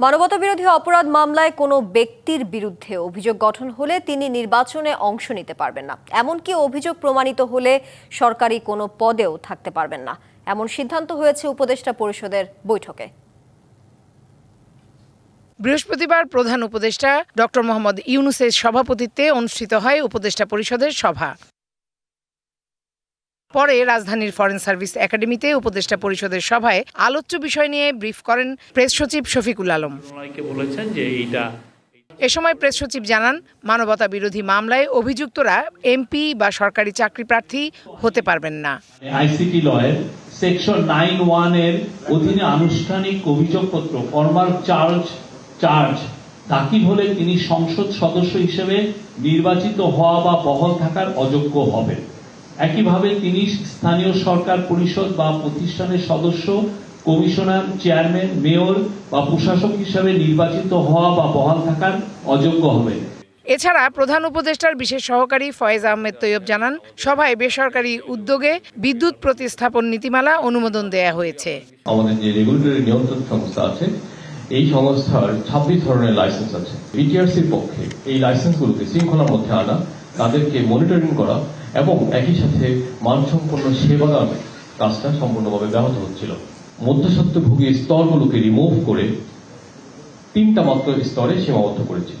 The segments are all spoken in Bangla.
মানবতা বিরোধী অপরাধ মামলায় কোনো ব্যক্তির বিরুদ্ধে অভিযোগ গঠন হলে তিনি নির্বাচনে অংশ নিতে পারবেন না। এমনকি অভিযোগ প্রমাণিত হলে সরকারি কোনো পদেও থাকতে পারবেন না। এমন সিদ্ধান্ত হয়েছে উপদেষ্টা পরিষদের বৈঠকে। বৃহস্পতিবার প্রধান উপদেষ্টা ডক্টর মোহাম্মদ ইউনুসের সভাপতিত্বে অনুষ্ঠিত হয় উপদেষ্টা পরিষদের সভা। পরে রাজধানীর ফরেন সার্ভিস একাডেমিতে উপদেষ্টা পরিষদের সভায় আলোচ্য বিষয় নিয়ে ব্রিফ করেন প্রেস সচিব শফিকুল আলম। বলেছেন যে এইটা এ সময় প্রেস সচিব জানান মানবতা বিরোধী মামলায় অভিযুক্তরা এমপি বা সরকারি চাকরি প্রার্থী হতে পারবেন না। আইসিটি লয়ের সেকশন নাইন ওয়ানের অধীনে আনুষ্ঠানিক অভিযোগপত্র ফর্মাল চার্জ চার্জ দাখিল হলে তিনি সংসদ সদস্য হিসেবে নির্বাচিত হওয়া বা বহাল থাকার অযোগ্য হবেন। একইভাবে তিনি স্থানীয় সরকার পরিষদ বা প্রতিষ্ঠানের সদস্য কমিশনার চেয়ারম্যান মেয়র বা প্রশাসক হিসেবে নির্বাচিত হওয়া বা বহাল থাকার অযোগ্য হবেন। এছাড়া প্রধান উপদেষ্টার বিশেষ সহকারী ফয়েজ আহমেদ তৈয়ব জানান সভায় বেসরকারি উদ্যোগে বিদ্যুৎ প্রতিস্থাপন নীতিমালা অনুমোদন দেয়া হয়েছে। আমাদের যে রেগুলেটরি নিয়ন্ত্রণ সংস্থা আছে এই সংস্থার ছাব্বিশ ধরনের লাইসেন্স আছে। বিটিআরসির পক্ষে এই লাইসেন্সগুলোকে শৃঙ্খলার মধ্যে আনা তাদেরকে মনিটরিং করা এবং একই সাথে মানসম্পন্ন সেবাদানের কাজটা সম্পূর্ণভাবে ব্যাহত হচ্ছিল। মধ্যস্বত্বভোগী স্তরগুলোকে রিমুভ করে তিনটা মাত্র স্তরে সীমাবদ্ধ করেছে।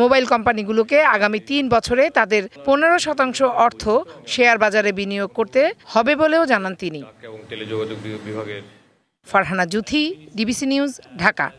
মোবাইল কোম্পানিগুলোকে আগামী তিন বছরে তাদের পনেরো শতাংশ অর্থ শেয়ার বাজারে বিনিয়োগ করতে হবে বলেও জানান তিনি। Farhana Juthi DBC news Dhaka.